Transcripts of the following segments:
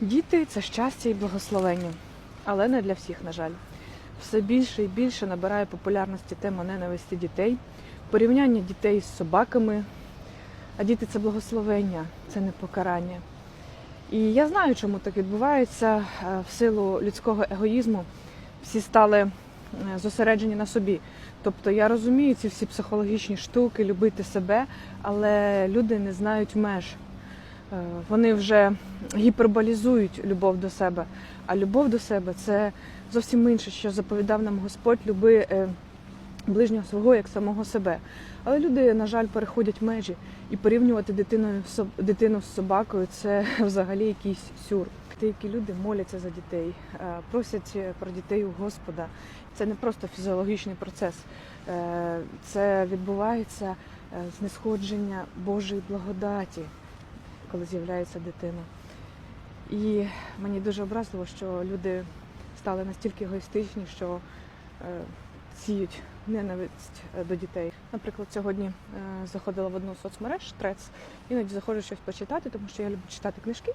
Діти це щастя і благословення, але не для всіх, на жаль. Все більше і більше набирає популярності тема ненависті дітей, порівняння дітей з собаками. А діти це благословення, це не покарання. І я знаю, чому так відбувається. Е, В силу людського егоїзму всі стали е, зосереджені на собі. Тобто я розумію ці всі психологічні штуки, любити себе, але люди не знають меж. Е, Вони вже гіперболізують любов до себе. А любов до себе це зовсім інше, що заповідав нам Господь, люби е, ближнього свого як самого себе. Але люди, на жаль, переходять межі і порівнювати дитиною дитину з собакою це взагалі якийсь сюр. Деякі люди моляться за дітей, е, просять про дітей у Господа. Це не просто фізіологічний процес, це відбувається знесходження Божої благодаті, коли з'являється дитина. І мені дуже образливо, що люди стали настільки егоїстичні, що е, сіють ненависть е, до дітей. Наприклад, сьогодні е, заходила в одну соцмереж Трец, іноді заходжу щось почитати, тому що я люблю читати книжки.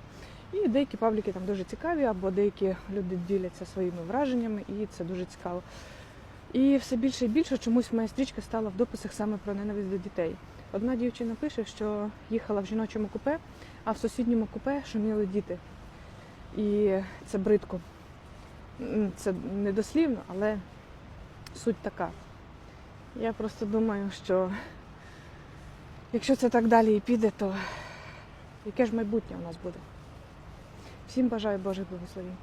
І деякі пабліки там дуже цікаві, або деякі люди діляться своїми враженнями, і це дуже цікаво. І все більше і більше чомусь моя стрічка стала в дописах саме про ненависть до дітей. Одна дівчина пише, що їхала в жіночому купе, а в сусідньому купе шуміли діти. І це бридко. Це не дослівно, але суть така. Я просто думаю, що якщо це так далі і піде, то яке ж майбутнє у нас буде? Всім бажаю Божих благословень.